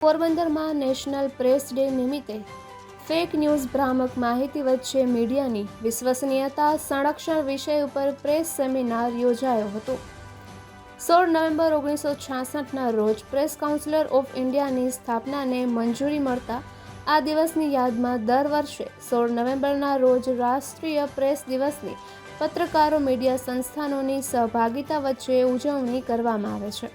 પોરબંદરમાં national press day નિમિત્તે fake news ભ્રામક માહિતી વચ્ચે મીડિયાની વિશ્વસનીયતા સંરક્ષણ વિષય ઉપર પ્રેસ સેમિનાર યોજાયો હતો. સોળ નવેમ્બર ઓગણીસો છાસઠના રોજ પ્રેસ કાઉન્સિલર ઓફ ઇન્ડિયાની સ્થાપનાને મંજૂરી મળતા આ દિવસની યાદમાં દર વર્ષે સોળ નવેમ્બરના રોજ રાષ્ટ્રીય પ્રેસ દિવસની પત્રકારો મીડિયા સંસ્થાનોની સહભાગિતા વચ્ચે ઉજવણી કરવામાં આવે છે.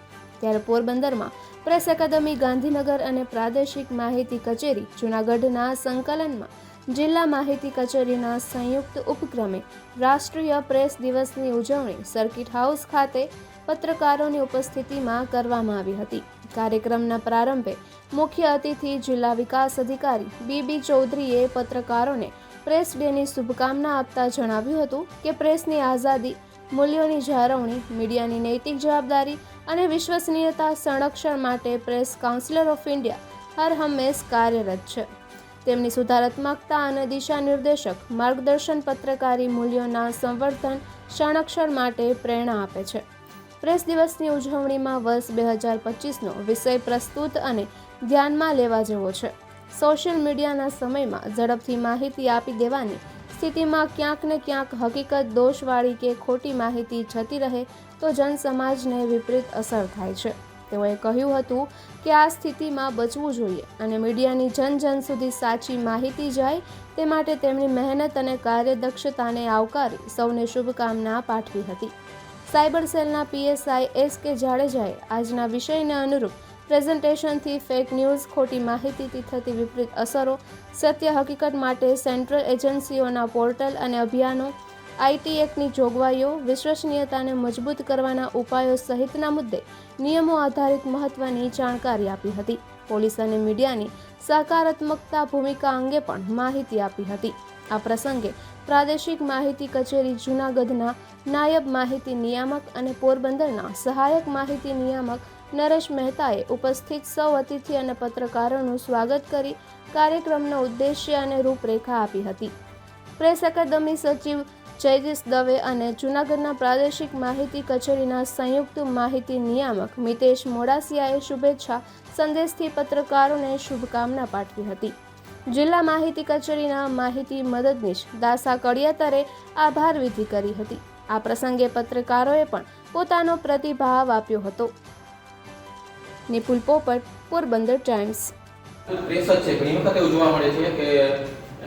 ત્યારે પોરબંદરમાં પ્રેસ એકાદમી ગાંધીનગર અને પ્રાદેશિક માહિતી કચેરી, જૂનાગઢના સંકલનમાં જિલ્લા માહિતી કચેરીના સંયુક્ત ઉપક્રમે રાષ્ટ્રીય પ્રેસ દિવસની ઉજવણી સર્કિટ હાઉસ ખાતે પત્રકારોની ઉપસ્થિતિમાં કરવામાં આવી હતી. કાર્યક્રમના પ્રારંભે મુખ્ય અતિથિ જિલ્લા વિકાસ અધિકારી બીબી ચૌધરીએ પત્રકારોને પ્રેસ ડેની શુભકામના આપતા જણાવ્યું હતું કે પ્રેસની આઝાદી, મૂલ્યોની જાળવણી, મીડિયાની નૈતિક જવાબદારી અને વિશ્વસનીયતા સંરક્ષણ માટે પ્રેસ કાઉન્સિલર ઓફ ઇન્ડિયા હર હંમેશ કાર્યરત છે. તેમની સુધારાત્મકતા અને દિશા નિર્દેશક માર્ગદર્શન પત્રકારી મૂલ્યોના સંવર્ધન સંરક્ષણ માટે પ્રેરણા આપે છે. પ્રેસ દિવસની ઉજવણીમાં વર્ષ બે હજાર પચીસનો વિષય પ્રસ્તુત અને ધ્યાનમાં લેવા જેવો છે. સોશિયલ મીડિયાના સમયમાં ઝડપથી માહિતી આપી દેવાની સ્થિતિમાં ક્યાંક ને ક્યાંક હકીકત દોષવાળી કે ખોટી માહિતી જતી રહે તો જનસમાજને વિપરીત અસર થાય છે. તેઓએ કહ્યું હતું કે આ સ્થિતિમાં બચવું જોઈએ અને મીડિયાની જન જન સુધી સાચી માહિતી જાય તે માટે તેમની મહેનત અને કાર્યદક્ષતાને આવકારી સૌને શુભકામના પાઠવી હતી. સાયબર સેલના પીએસઆઈ એસ કે જાડેજાએ આજના વિષયને અનુરૂપ પ્રેઝન્ટેશનથી ફેક ન્યૂઝ ખોટી માહિતીથી થતી વિપરીત અસરો, સત્ય હકીકત માટે સેન્ટ્રલ એજન્સીઓના પોર્ટલ અને અભિયાનો આઈટી એક્ટની જોગવાઈઓ, વિશ્વસનીયતાને મજબૂત કરવાના ઉપાયો સહિતના મુદ્દે નિયમો આધારિત મહત્વની જાણકારી આપી હતી. પોલીસ અને મીડિયાની સકારાત્મકતા ભૂમિકા અંગે પણ માહિતી આપી હતી. આ પ્રસંગે પ્રાદેશિક માહિતી કચેરી જૂનાગઢના નાયબ માહિતી નિયામક અને પોરબંદરના સહાયક માહિતી નિયામક નરેશ મહેતાએ ઉપસ્થિત સૌ અતિથિ અને પત્રકારોનું સ્વાગત કરી કાર્યક્રમનો ઉદ્દેશ્ય અને રૂપરેખા આપી હતી. પ્રેસ અકાદમી સચિવ જયદીશ દવે અને જૂનાગઢના પ્રાદેશિક માહિતી કચેરીના સંયુક્ત માહિતી નિયામક મિતેશ મોડાસિયાએ શુભેચ્છા સંદેશથી પત્રકારોને શુભકામના પાઠવી હતી. જિલ્લા માહિતી કચેરીના માહિતી મદદનીશ દાસા કડિયાતરે આભાર વિધિ કરી હતી. આ પ્રસંગે પત્રકારોએ પણ પોતાનો પ્રતિભાવ આપ્યો હતો. નિપુલ પોપટ, પોરબંદર ટાઈમ્સ. પ્રેસ છે, ઘણી વખત એવું જોવા મળે છે કે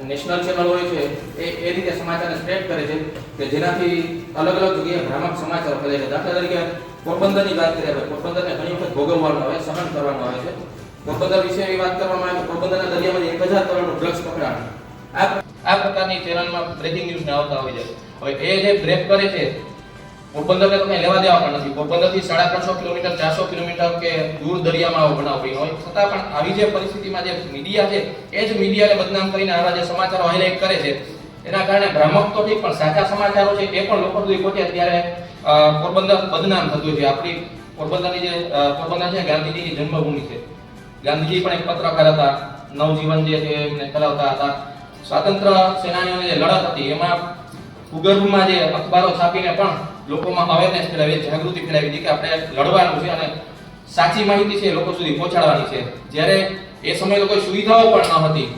નેશનલ ચેનલ હોય છે, એ એ રીતે સમાચારને સ્પ્રેડ કરે છે કે જેનાથી અલગ અલગ જગ્યાએ ભ્રામક સમાચાર ફેલાય છે. દાખલા તરીકે, પોરબંદરની વાત કરીએ આપણે, પોરબંદરને ઘણી વખત ભોગવવાનું આવે, સહન કરવાનું આવે છે. પોરબંદર વિશે વાત કરવામાં આવે તો પોરબંદરના દરિયામાં એક હજાર કરોડનું ડ્રગ્સ પકડાણ આ આ પ્રકારની ચેનલમાં બ્રેકિંગ ન્યૂઝ આવતા હોય છે. હવે એ જે બ્રેક કરે છે પોરબંદરને તમે લેવા દેવા પણ નથી. પોરબંદરથી સાડા ત્રણસો કિલોમીટર, ચારસો કિલોમીટર કે દૂર દરિયામાં આવો બનાવ હોય. છતાં પણ આવી જે પરિસ્થિતિમાં જે મીડિયા છે, એ જ મીડિયાને બદનામ કરીને આવા જે સમાચારો હાઇલાઇટ કરે છે, એના કારણે ભ્રામક તો ઠીક પણ સાચા સમાચારો છે, એ પણ લોકો સુધી પહોંચે. ત્યારે પોરબંદર બદનામ થતું છે. આપણી પોરબંદરની જે પોરબંદર છે ગાંધીજીની જન્મભૂમિ છે. ગાંધીજી પણ એક પત્રકાર હતા, નવજીવન જે છે, એમને ચલાવતા હતા. સ્વાતંત્ર્ય સેનાનીઓની જે લડત હતી, એમાં ભૂગર્ભમાં જે અખબારો છાપીને પણ લોકોમાં અવેરનેસ ફેલાવી, જાગૃતિ ફેલાવી હતી કે આપણે લડવાનું છે અને સાચી માહિતી છે લોકો સુધી પહોંચાડવાની છે. જ્યારે એ સમયે કોઈ સુવિધાઓ પણ ન હતી.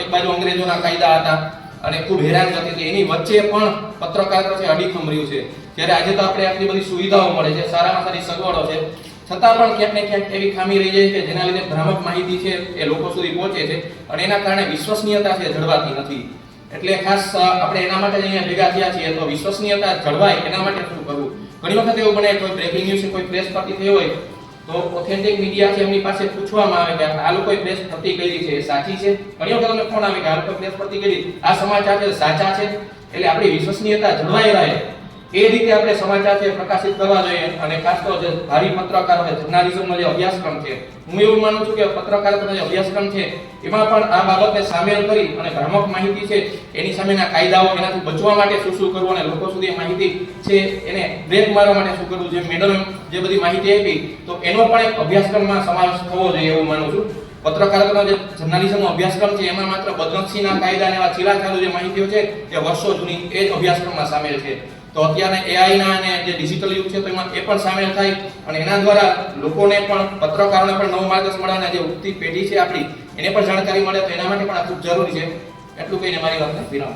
એક બાજુ અંગ્રેજોના કાયદા હતા અને ખૂબ હેરાન થતી હતી. એની વચ્ચે પણ પત્રકારિતા છે અડીખમ રહ્યું છે. જ્યારે આજે તો આપણે આટલી બધી સુવિધાઓ મળે છે, સારામાં સારી સગવડો છે. છતાં પણ ક્યાંક ને ક્યાંક એવી ખામી રહી જાય છે જેના લીધે ભ્રામક માહિતી છે એ લોકો સુધી પહોંચે છે અને એના કારણે વિશ્વસનીયતા છે જળવાતી નથી. એટલે ખાસ આપણે એના માટે અહીંયા ભેગા થયા છીએ તો વિશ્વસનીયતા જળવાય એના માટે શું કરવું? ઘણી વખત એવું બને, કોઈ બ્રેકિંગ ન્યૂઝ કોઈ પ્રેસ પરથી થઈ હોય, તો ઓથેન્ટિક મીડિયા છે એમની પાસે પૂછવામાં આવે કે આ લોકોએ પ્રેસ ભરતી કરી છે સાચી છે? ઘણી વખત અમને ફોન આવે કે આ લોકોએ પ્રેસ ભરતી કરી, આ સમાચાર છે, સાચા છે? એટલે આપણી વિશ્વસનીયતા જળવાઈ રહે. એ રીતે આપણે સમાચાર છે પ્રકાશિત કરવા જોઈએ અને ખાસ તો જે ભારી પત્રકારો છે જર્નાલિઝમનો જે અભ્યાસક્રમ છે. હું એવું માનું છું કે પત્રકારત્વનો જે અભ્યાસક્રમ છે, એમાં પણ આ બાબતને સામેલ કરી અને ભ્રામક માહિતી છે, એની સામેના કાયદાઓ એનાથી બચવા માટે શું શું કરવું અને લોકો સુધી માહિતી છે, એને બ્રેક મારવા માટે શું કરવું, જે મેડમ જે બધી માહિતી આપી, તો એનો પણ એક અભ્યાસક્રમમાં સમાવેશ થવો જોઈએ એવું માનું છું. પત્રકારત્વનો જે જર્નાલિઝમનો અભ્યાસક્રમ છે, એમાં માત્ર બદનક્ષીના કાયદા અને એવા ચીલાચાલુ જે માહિતીઓ છે, તે વર્ષો જૂની એ જ અભ્યાસક્રમમાં સામેલ છે. તો અત્યારે એઆઈના અને જે ડિજિટલ યુગ છે, તો એમાં એ પણ સામેલ થાય અને એના દ્વારા લોકોને પણ પત્રકારોને પણ નવું માર્ગદર્શન મળે અને જે ઉગતી પેઢી છે આપણી, એને પણ જાણકારી મળે, તો એના માટે પણ આ ખૂબ જરૂરી છે એટલું કહીને મારી વાતને વિરામ.